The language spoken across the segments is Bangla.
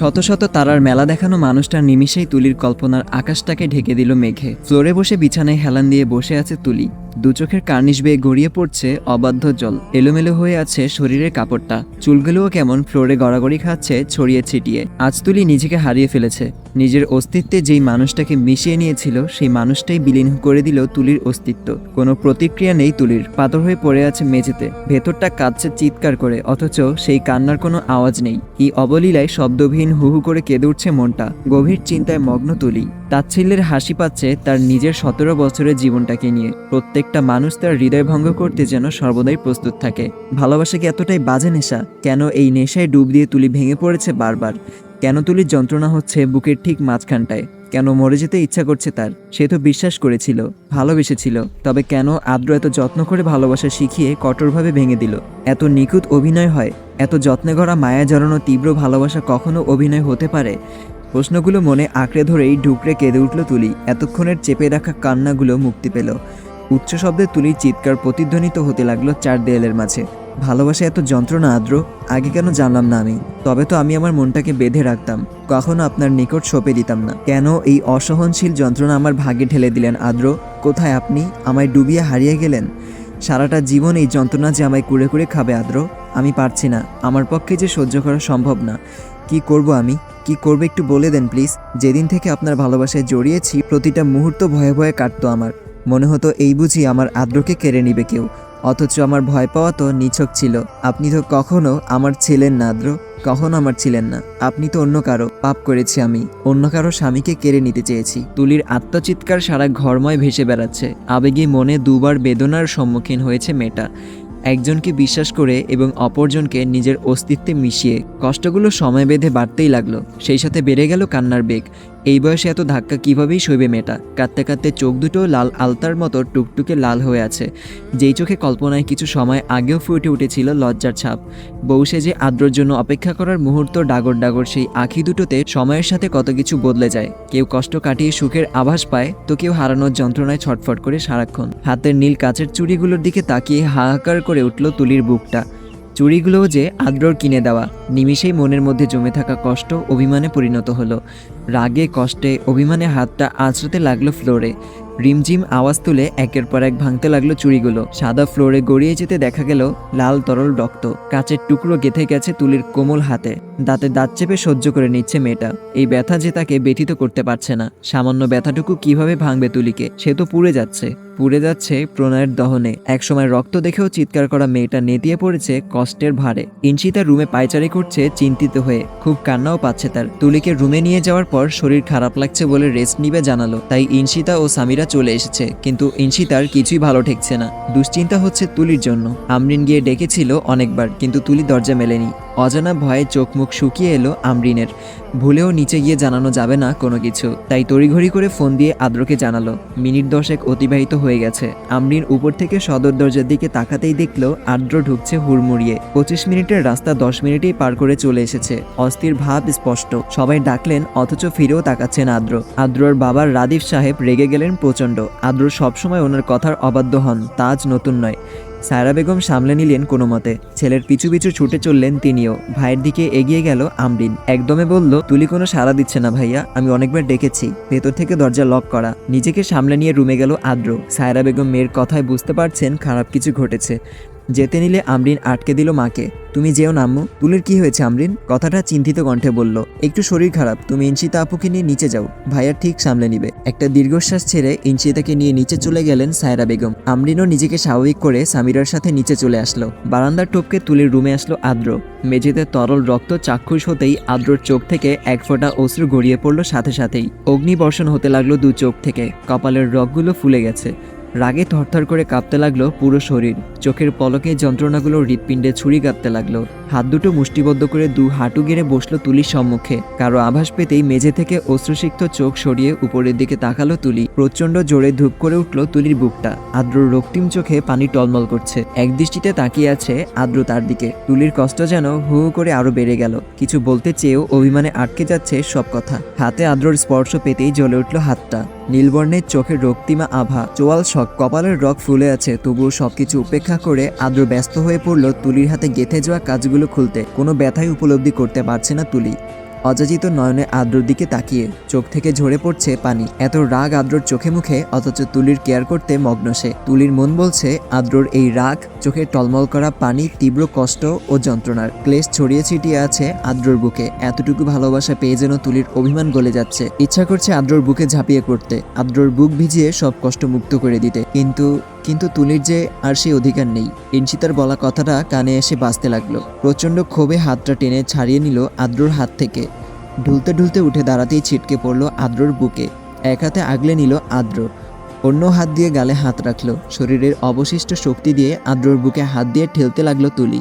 শত শত তারার মেলা দেখানো মানুষটার নিমিষেই তুলির কল্পনার আকাশটাকে ঢেকে দিল মেঘে। ফ্লোরে বসে বিছানায় হেলান দিয়ে বসে আছে তুলি। দু চোখের কার্নিশ বেয়ে গড়িয়ে পড়ছে অবাধ্য জল। এলোমেলো হয়ে আছে শরীরের কাপড়টা। চুলগুলোও কেমন ফ্লোরে গড়াগড়ি খাচ্ছে ছড়িয়ে ছিটিয়ে। আজ তুলি নিজেকে হারিয়ে ফেলেছে। নিজের অস্তিত্বে যেই মানুষটাকে মিশিয়ে নিয়েছিল, সেই মানুষটাই বিলীন করে দিল তুলির অস্তিত্ব। কোনো প্রতিক্রিয়া নেই তুলির। পাথর হয়ে পড়ে আছে মেঝেতে। ভেতরটা কাঁদছে চিৎকার করে, অথচ সেই কান্নার কোনো আওয়াজ নেই। এই অবলীলায় শব্দবিহীন হু হু করে কেঁদে উঠছে মনটা। গভীর চিন্তায় মগ্ন তুলি। তাচ্ছিল্যের হাসি পাচ্ছে তার নিজের সতেরো বছরের জীবনটাকে নিয়ে। প্রত্যেকটা মানুষ তার হৃদয় ভঙ্গ করতে যেন সর্বদাই প্রস্তুত থাকে। ভালোবাসা কি এতটাই বাজে নেশা? কেন এই নেশায় ডুব দিয়ে তুলি ভেঙে পড়েছে বারবার? কেন তুলির যন্ত্রণা হচ্ছে বুকের ঠিক মাঝখানটায়? কেন মরে যেতে ইচ্ছা করছে তার? সে তো বিশ্বাস করেছিল, ভালোবেসেছিল, তবে কেন আদ্র এত যত্ন করে ভালোবাসা শিখিয়ে কঠোরভাবে ভেঙে দিল? এত নিখুঁত অভিনয় হয়? এত যত্নে গড়া মায়া জড়ানো তীব্র ভালোবাসা কখনো অভিনয় হতে পারে? প্রশ্নগুলো মনে আঁকড়ে ধরেই ঢুকরে কেঁদে উঠল তুলি। এতক্ষণের চেপে রাখা কান্নাগুলো মুক্তি পেল। উচ্চ শব্দে তুলির চিৎকার প্রতিধ্বনিত হতে লাগল চার দেয়ালের মাঝে। ভালোবাসা এত যন্ত্রণা আদ্র আগে কেন জানলাম না আমি। তবে তো আমি আমার মনটাকে বেঁধে রাখতাম, কখনো আপনার নিকট সঁপে দিতাম না। কেন এই অসহনশীল যন্ত্রণা আমার ভাগে ঠেলে দিলেন আদ্র কোথায় আপনি? আমায় ডুবিয়ে হারিয়ে গেলেন? সারাটা জীবন এই যন্ত্রণা যে আমায় কুড়ে কুড়ে খাবে আদ্র আমি পারছি না, আমার পক্ষে যে সহ্য করা সম্ভব না। কি করব আমি? কি করবে একটু বলে দেন প্লিজ। যেদিন থেকে আপনার ভালোবাসায় জড়িয়েছি, প্রতিটা মুহূর্ত ভয়ে ভয়ে কাটতো আমার। মনে হতো এই বুঝি আমার আদ্রকে কেড়ে নিবে কেউ। অথচ আমার ভয় পাওয়া তো নিছক ছিল। আপনি তো কখনো আমার ছিলেন না আদ্র। কখনো আমার ছিলেন না। আপনি তো অন্য কারও। পাপ করেছি আমি। অন্য কারও স্বামীকে কেড়ে নিতে চেয়েছি। তুলির আত্মচিৎকার সারা ঘরময় ভেসে বেড়াচ্ছে। আবেগে মনে দুবার বেদনার সম্মুখীন হয়েছে মেয়েটা। একজনকে বিশ্বাস করে এবং অপরজনকে নিজের অস্তিত্বে মিশিয়ে কষ্টগুলো সময় বেঁধে বাড়তেই লাগল। সেই সাথে বেড়ে গেল কান্নার বেগ। এই বয়সে এত ধাক্কা কিভাবেই সইবে মেয়েটা? কাঁদতে কাঁদতে চোখ দুটো লাল আলতার মতো টুকটুকে লাল হয়ে আছে। যেই চোখে কল্পনায় কিছু সময় আগেও ফুটে উঠেছিল লজ্জার ছাপ। বউ যে আদ্রর জন্য অপেক্ষা করার মুহূর্ত ডাগর ডাগর সেই আখি দুটোতে সময়ের সাথে কত কিছু বদলে যায়। কেউ কষ্ট কাটিয়ে সুখের আভাস পায়, তো কেউ হারানোর যন্ত্রণায় ছটফট করে সারাক্ষণ। হাতের নীল কাচের চুড়িগুলোর দিকে তাকিয়ে হাহাকার করে উঠল তুলির বুকটা। চুড়িগুলোও যে আদ্রর কিনে দেওয়া, নিমিষেই মনের মধ্যে জমে থাকা কষ্ট অভিমানে পরিণত হলো। রাগে, কষ্টে, অভিমানে হাতটা আঁচড়াতে লাগল ফ্লোরে। রিমঝিম আওয়াজ তুলে একের পর এক ভাঙতে লাগল চুড়িগুলো সাদা ফ্লোরে গড়িয়ে যেতে দেখা গেল লাল তরল রক্ত। কাচের টুকরো গেথে গেছে তুলির কোমল হাতে। দাঁতে দাঁত চেপে সহ্য করে নিচ্ছে মেয়েটা। এই ব্যথা যে তাকে ব্যথিত করতে পারছে না। সামান্য ব্যথাটুকু কীভাবে ভাঙবে তুলিকে, সে তো পুড়ে যাচ্ছে। পুড়ে যাচ্ছে প্রণয়ের দহনে। একসময় রক্ত দেখেও চিৎকার করা মেয়েটা নেতিয়ে পড়েছে কষ্টের ভারে। ইনসি তার রুমে পায়চারি করছে চিন্তিত হয়ে। খুব কান্নাও পাচ্ছে তার। তুলিকে রুমে নিয়ে যাওয়ার পর শরীর খারাপ লাগছে বলে রেস্ট নিবে জানালো। তাই ইনশিতা ও সামিরা চলে এসেছে। কিন্তু ইনশিতার কিছুই ভালো ঠেকছে না। দুশ্চিন্তা হচ্ছে তুলির জন্য। আমরিন গিয়ে ডেকেছিল অনেকবার, কিন্তু তুলি দরজা মেলেনি। অজানা ভয়ে চোখ মুখ শুকিয়ে এলো আমরিনের। ভুলেও নিচে গিয়ে জানানো যাবে না কোনো কিছু। তাই তড়িঘড়ি করে ফোন দিয়ে আদ্রকে জানালো। মিনিট দশেক অতিবাহিত হয়ে গেছে। আমরিন উপর থেকে সদর দরজার দিকে তাকাতেই দেখল, আর্দ্র ঢুকছে হুড়মুড়িয়ে। পঁচিশ মিনিটের রাস্তা দশ মিনিটেই পার করে চলে এসেছে। অস্থির ভাব স্পষ্ট। সবাই ডাকলেন, অথচ ফিরেও তাকাচ্ছেন আদ্র আদ্রর বাবার রাদিফ সাহেব রেগে গেলেন প্রচণ্ড। আদ্র সবসময় ওনার কথার অবাধ্য হন। তাজ নতুন নয়। সায়রা বেগম সামলে নিলেন কোনো মতে। ছেলের পিছু পিছু ছুটে চললেন তিনিও। ভাইয়ের দিকে এগিয়ে গেল আমরিন। একদমে বলল, তুলি কোনো সাড়া দিচ্ছে না ভাইয়া, আমি অনেকবার ডেকেছি। ভেতর থেকে দরজা লক করা। নিজেকে সামলে নিয়ে রুমে গেল আদ্র। সায়রা বেগম মেয়ের কথায় বুঝতে পারছেন খারাপ কিছু ঘটেছে। যেতে নিলে আমরিন আটকে দিল মাকে। তুমি যেও না, আম্মু। তুলির কি হয়েছে, আমরিন? কথাটা চিন্তিত কণ্ঠে বলল। একটু শরীর খারাপ। তুমি ইনশিতা আপুকে নিয়ে নিচে যাও। ভাইয়া ঠিক সামলে নিবে। একটা দীর্ঘশ্বাস ছেড়ে ইনশিতাকে নিয়ে নিচে চলে গেলেন সায়রা বেগম। আমরিনও নিজেকে স্বাভাবিক করে সামিরার সাথে নিচে চলে আসলো। বারান্দার টপকে তুলির রুমে আসলো আদ্র। মেঝেতে তরল রক্ত চাক্ষুষ হতেই আদ্রর চোখ থেকে এক ফোঁটা অশ্রু গড়িয়ে পড়ল সাথে সাথেই। অগ্নিবর্ষণ হতে লাগল দু চোখ থেকে। কপালের রগগুলো ফুলে গেছে। রাগে থরথর করে কাঁপতে লাগল পুরো শরীর। চোখের পলকে যন্ত্রণাগুলো হৃৎপিণ্ডে ছুরি কাঁপতে লাগল। হাত দুটো মুষ্টিবদ্ধ করে দু হাঁটু গেড়ে বসল তুলির সম্মুখে। কারও আভাস পেতেই মেঝে থেকে অশ্রুসিক্ত চোখ সরিয়ে উপরের দিকে তাকালো তুলি। প্রচণ্ড জোরে ধূপ করে উঠল তুলির বুকটা। আদ্র রক্তিম চোখে পানি টলমল করছে। এক দৃষ্টিতে তাকিয়ে আছে আদ্র তার দিকে। তুলির কষ্ট যেন হু করে আরও বেড়ে গেল। কিছু বলতে চেয়েও অভিমানে আটকে যাচ্ছে সব কথা। হাতে আদ্রর স্পর্শ পেতেই জ্বলে উঠল হাতটা। নীলবর্ণের চোখের রক্তিমা আভা, চোয়াল শখ কপালের রক ফুলে আছে, তবুও সবকিছু উপেক্ষা করে আদ্র ব্যস্ত হয়ে পড়ল তুলির হাতে গেথে যাওয়া কাজগুলো খুলতে। কোনো ব্যথাই উপলব্ধি করতে পারছে না তুলি। অযাচিত নয়নে আদ্রর দিকে তাকিয়ে চোখ থেকে ঝরে পড়ছে পানি। এত রাগ আদ্রর চোখে মুখে, অথচ তুলির কেয়ার করতে মগ্ন সে। তুলির মন বলছে আদ্রর এই রাগ চোখে টলমল করা পানি, তীব্র কষ্ট ও যন্ত্রণার। ক্লেশ ছড়িয়ে ছিটিয়ে আছে আদ্রর বুকে। এতটুকু ভালোবাসা পেয়ে যেন তুলির অভিমান গলে যাচ্ছে। ইচ্ছা করছে আদ্রর বুকে ঝাঁপিয়ে পড়তে। আদ্রর বুক ভিজিয়ে সব কষ্ট মুক্ত করে দিতে। কিন্তু কিন্তু তুলির যে আর সেই অধিকার নেই। ইনশিতার বলা কথাটা কানে এসে বাজতে লাগল। প্রচণ্ড ক্ষোভে হাতটা টেনে ছাড়িয়ে নিল আদ্রর হাত থেকে। ঢুলতে ঢুলতে উঠে দাঁড়াতেই ছিটকে পড়ল আদ্রর বুকে। এক হাতে আগলে নিল আদ্র। অন্য হাত দিয়ে গালে হাত রাখল। শরীরের অবশিষ্ট শক্তি দিয়ে আদ্রর বুকে হাত দিয়ে ঠেলতে লাগল তুলি।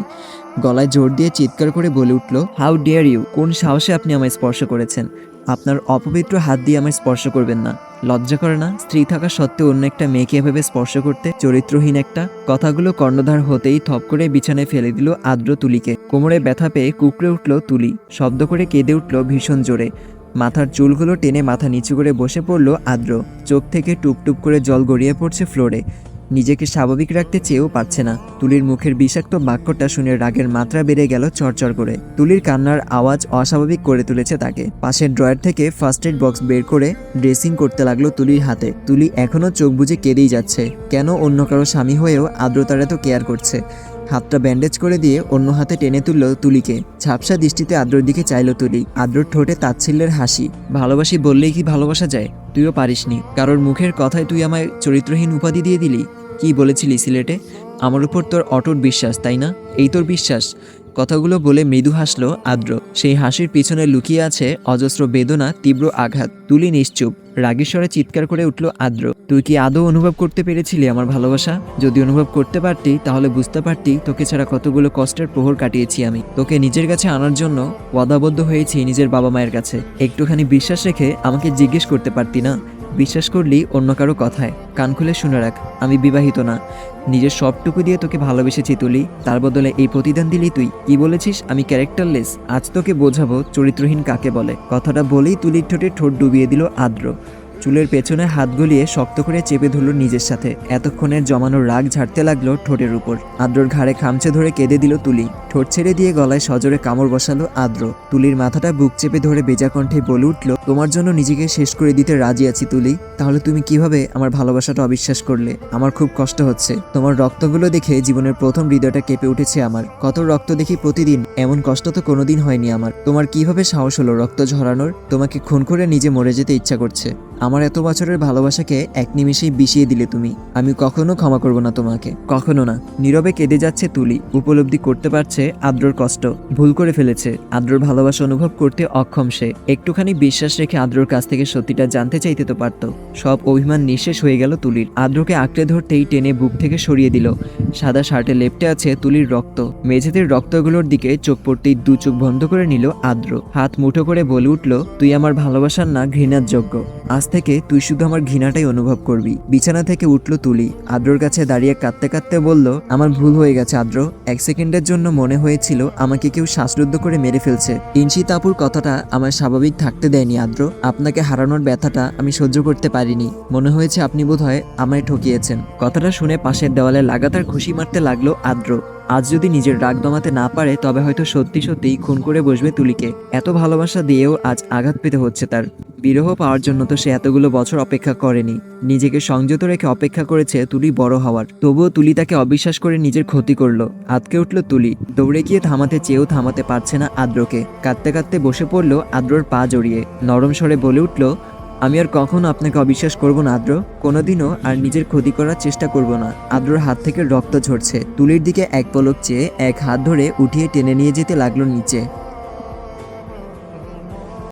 গলায় জোর দিয়ে চিৎকার করে বলে উঠল হাউ ডিয়ার ইউ কোন সাহসে আপনি আমায় স্পর্শ করেছেন? আপনার অপবিত্র হাত দিয়ে আমায় স্পর্শ করবেন না। লজ্জা করে না? স্ত্রী থাকা সত্ত্বেও অন্য একটা মেয়েকে এভাবে স্পর্শ করতে চরিত্রহীন একটা? কথাগুলো কর্ণধার হতেই থপ করে বিছানায় ফেলে দিল আদ্র তুলিকে। কোমরে ব্যথা পেয়ে কুকড়ে উঠল তুলি। শব্দ করে কেঁদে উঠল ভীষণ জোরে। মাথার চুলগুলো টেনে মাথা নিচু করে বসে পড়ল আদ্র চোখ থেকে টুপটুপ করে জল গড়িয়ে পড়ছে ফ্লোরে। নিজেকে স্বাভাবিক রাখতে চেয়েও পারছে না। তুলির মুখের বিষাক্ত বাক্যটা শুনে রাগের মাত্রা বেড়ে গেল চরচর করে। তুলির কান্নার আওয়াজ অস্বাভাবিক করে তুলেছে তাকে। পাশের ড্রয়ার থেকে ফার্স্ট এড বক্স বের করে ড্রেসিং করতে লাগল তুলির হাতে। তুলি এখনও চোখ বুজে কেঁদেই যাচ্ছে। কেন অন্য কারও স্বামী হয়েও আদ্রতার এত কেয়ার করছে? হাতটা ব্যান্ডেজ করে দিয়ে অন্য হাতে টেনে তুলল তুলিকে। ঝাপসা দৃষ্টিতে আদ্রর দিকে চাইল তুলি। আদ্রর ঠোঁটে তাচ্ছিল্যের হাসি। ভালোবাসি বললেই কি ভালোবাসা যায়? তুইও পারিসনি। কারোর মুখের কথায় তুই আমায় চরিত্রহীন উপাধি দিয়ে দিলি? কি বলেছিলি সিলেটে? আমার উপর তোর অটুট বিশ্বাস, তাই না? এই তোর বিশ্বাস। কথাগুলো বলে মৃদু হাসলো আদ্র। সেই হাসির পিছনে লুকিয়ে আছে অজস্র বেদনা, তীব্র আঘাত। তুলি নিশ্চুপ। রাগেশ্বরে চিৎকার করে উঠল আদ্র। তুই কি আদৌ অনুভব করতে পেরেছিলি আমার ভালোবাসা? যদি অনুভব করতে পারতি, তাহলে বুঝতে পারতি তোকে ছাড়া কতগুলো কষ্টের প্রহর কাটিয়েছি আমি। তোকে নিজের কাছে আনার জন্য ওয়াদাবদ্ধ হয়েছি নিজের বাবা মায়ের কাছে। একটুখানি বিশ্বাস রেখে আমাকে জিজ্ঞেস করতে পারতি না? বিশ্বাস করলি অন্য কারও কথায়। কান খুলে শুনে রাখ, আমি বিবাহিত না। নিজের সবটুকু দিয়ে তোকে ভালোবেসেছি তুলি, তার বদলে এই প্রতিদান দিলি তুই। কি বলেছিস? আমি ক্যারেক্টারলেস। আজ তোকে বোঝাবো চরিত্রহীন কাকে বলে। কথাটা বলেই তুলির ঠোঁটে ঠোঁট ডুবিয়ে দিল আদ্র। চুলের পেছনে হাত গলিয়ে শক্ত করে চেপে ধরল নিজের সাথে। এতক্ষণের জমানো রাগ ঝাড়তে লাগল ঠোঁটের উপর। আদ্রর ঘাড়ে খামচে ধরে কেঁদে দিল তুলি। ঠোঁট ছেড়ে দিয়ে গলায় সজোরে কামড় বসালো আদ্র। তুলির মাথাটা বুক চেপে ধরে বেজা কণ্ঠে বলে উঠল, তোমার জন্য নিজেকে শেষ করে দিতে রাজি আছি তুলি। তাহলে তুমি কীভাবে আমার ভালোবাসাটা অবিশ্বাস করলে? আমার খুব কষ্ট হচ্ছে। তোমার রক্তগুলো দেখে জীবনের প্রথম হৃদয়টা কেঁপে উঠেছে আমার। কত রক্ত দেখি প্রতিদিন, এমন কষ্ট তো কোনোদিন হয়নি আমার। তোমার কীভাবে সাহস হলো রক্ত ঝরানোর? তোমাকে খুন করে নিজে মরে যেতে ইচ্ছা করছে। আমার এত বছরের ভালোবাসাকে এক নিমিষেই বিষিয়ে দিলে তুমি। আমি কখনো ক্ষমা করব না তোমাকে। কখনো না। নীরবে কেঁদে যাচ্ছে তুলি। উপলব্ধি করতে পারছে আদ্রর কষ্ট। ভুল করে ফেলেছে। আদ্রর ভালোবাসা অনুভব করতে অক্ষম সে। একটুখানি বিশ্বাস রেখে আদ্রর কাছ থেকে সত্যিটা জানতে চাইতে তো পারত। সব অভিমান নিঃশেষ হয়ে গেল তুলির। আদ্রকে আঁকড়ে ধরতেই টেনে বুক থেকে সরিয়ে দিল। সাদা শার্টে লেপটে আছে তুলির রক্ত। মেঝেদের রক্তগুলোর দিকে চোখ পড়তেই দু চোখ বন্ধ করে নিল আদ্র। হাত মুঠো করে বলে উঠল, তুই আমার ভালোবাসার না ঘৃণার যোগ্য। আজ থেকে তুই শুধু আমার ঘৃণাটাই অনুভব করবি। বিছানা থেকে উঠল তুলি। আদ্রর কাছে দাঁড়িয়ে কাঁদতে কাঁদতে বলল, আমার ভুল হয়ে গেছে, আদ্র। এক সেকেন্ডের জন্য মনে হয়েছিল আমাকে কেউ শ্বাসরুদ্ধ করে মেরে ফেলছে। ইনশি তাপুর কথাটা আমার স্বাভাবিক থাকতে দেয়নি, আদ্র। আপনাকে হারানোর ব্যথাটা আমি সহ্য করতে পারিনি। মনে হয়েছে আপনি বোধহয় আমায় ঠকিয়েছেন। কথাটা শুনে পাশের দেওয়ালে লাগাতার খুশি মারতে লাগল আদ্র। আজ যদি নিজের রাগ দমাতে না পারে, তবে হয়তো সত্যি সত্যিই খুন করে বসবে তুলিকে। এত ভালোবাসা দিয়েও আজ আঘাত পেতে হচ্ছে তার। বিরহ পাওয়ার জন্য তো সে এতগুলো বছর অপেক্ষা করেনি। নিজেকে সংযত রেখে অপেক্ষা করেছে তুলি বড় হওয়ার। তবুও তুলি তাকে অবিশ্বাস করে নিজের ক্ষতি করল। আতকে উঠল তুলি। দৌড়ে গিয়ে থামাতে চেয়েও থামাতে পারছে না আদ্রকে। কাঁদতে কাঁদতে বসে পড়ল আদ্রর পা জড়িয়ে। নরম স্বরে বলে উঠল আমি আর কখনো আপনাকে অবিশ্বাস করব না, আদ্র। কোনোদিনও আর নিজের ক্ষতি করার চেষ্টা করব না। আদ্রর হাত থেকে রক্ত ঝরছে। তুলির দিকে এক পলক চেয়ে এক হাত ধরে উঠিয়ে টেনে নিয়ে যেতে লাগল নিচে।